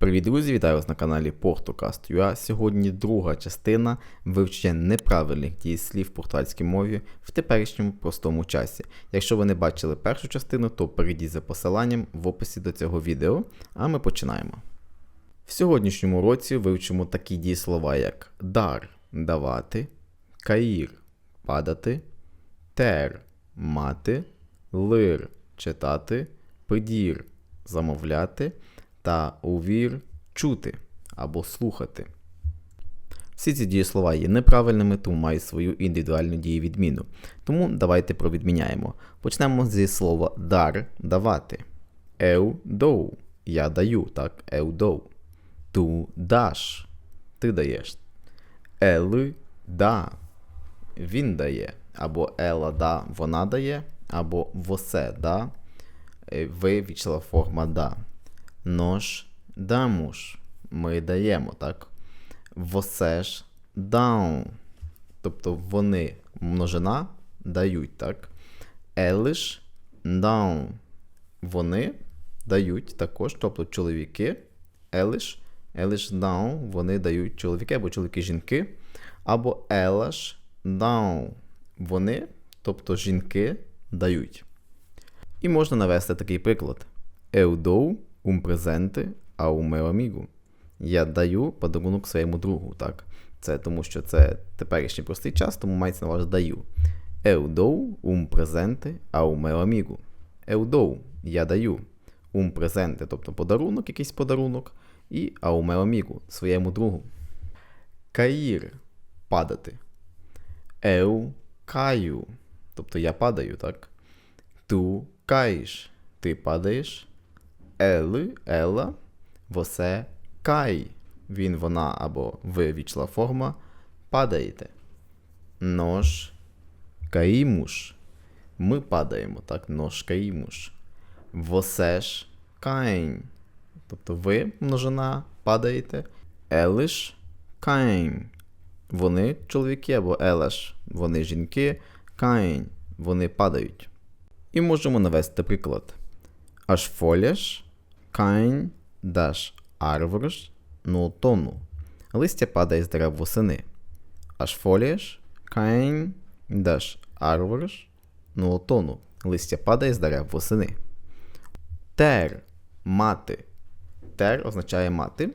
Привіт, друзі! Вітаю вас на каналі PortoCast.ua. Сьогодні друга частина вивчення неправильних дієслів в португальській мові в теперішньому простому часі. Якщо ви не бачили першу частину, то перейдіть за посиланням в описі до цього відео, а ми починаємо. В сьогоднішньому році вивчимо такі дієслова, як дар давати, каїр падати, тер мати, лир читати, педір замовляти та увір чути або слухати. Всі ці дієслова є неправильними, тому мають свою індивідуальну дієвідміну. Тому давайте провідміняємо. Почнемо зі слова дар давати. Еу доу. Я даю, так, еу доу. Ту даш. Ти даєш. Ели да. Він дає. Або ела да, вона дає, або восе да. Ви вічла форма да. Нож дамуш. Ми даємо, так? Восеш даун. Тобто вони множина дають, так? Елиш даун. Вони дають також, тобто чоловіки. Елиш, елиш даун, вони дають чоловіки або чоловіки-жінки. Або елаш даун. Вони, тобто жінки, дають. І можна навести такий приклад. Dou um presente ao meu amigo. Я даю подарунок своєму другу, так? Це тому що це теперішній простий час, тому мається на увазі даю. Eu dou um presente ao meu amigo. Я даю. Um presente, тобто подарунок, якийсь подарунок, і ao meu своєму другу. Cair – падати. Eu caio, тобто я падаю, так? Tu caís – ти падаєш. Ели, ела, восе кай. Він, вона або ви вічла форма. Падаєте. Нож каїмуш. Ми падаємо, так? Нож каїмуш. Восеш кайн. Тобто ви, множина, падаєте. Елиш кайн. Вони чоловіки або елеш. Вони жінки. Кайн. Вони падають. І можемо навести приклад. As folhas caem das árvores no outono. Листя падає з дерев восени. As folhas caem das árvores no outono. Листя падає з дерев восени. Ter – мати. Ter означає мати.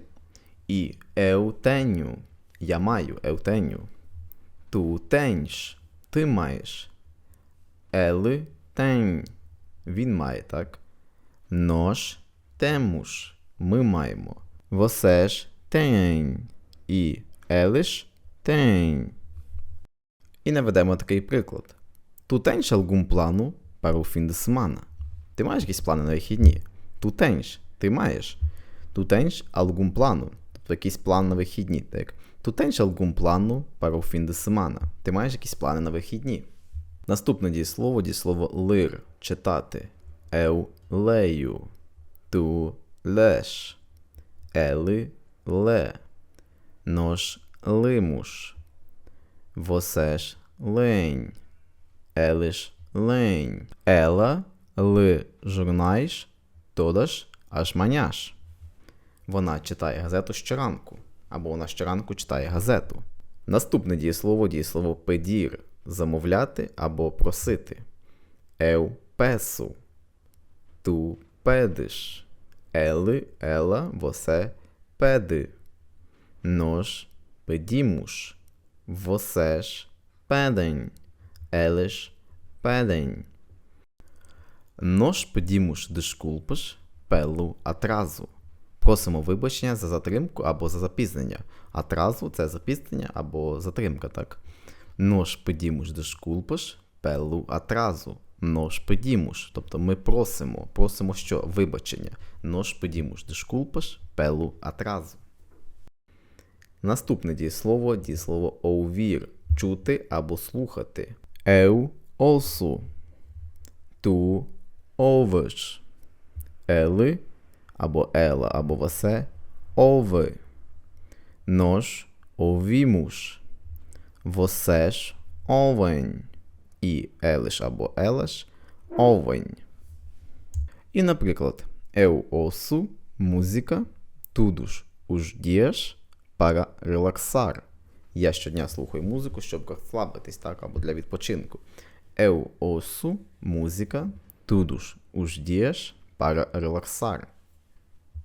І tenho – я маю, tenho. Tu tens – ти маєш. Ele tem – він має, так? Nós temos. Ми маємо. Vocês têm. І eles têm. І наведемо такий приклад. Para o fim de semana? Ти маєш якісь плани на вихідні? Tu tens. Ти маєш. Tu tens algum plano. Тобто якийсь план на вихідні. Так? Para o fim de semana? Ти маєш якісь плани на вихідні? Наступне дієслово дієслово лир читати. Eu leio. Tu lês. Ele lê. Nós lemos. Vocês leem. Eles leem. Ela lê jornais todas as manhãs. Вона читає газету щоранку. Або вона щоранку читає газету. Наступне дієслово дієслово педір замовляти або просити. Eu peço. Tu pedes. Ele, ela, você pede. Nós pedimos. Vocês pedem. Eles pedem. Nós pedimos desculpas pelo atraso. Просимо вибачення за затримку або за запізнення. Atraso – це запізнення або затримка, так? Nós pedimos desculpas pelo atraso. Nós pedimos, тобто ми просимо, просимо що? Вибачення. Nós pedimos desculpas pelo atraso. Наступне дієслово дієслово ouvir – чути або слухати. Eu ouço. Tu ouves. Ele або ela або você ouve. Nós ouvimos. Vocês ouvem і елиш або елеш овень. І, наприклад, eu ouço música, Todos os dias para relaxar. Я щодня слухаю музику, щоб розслабитись, так, або для відпочинку. Eu ouço música todos os dias para relaxar.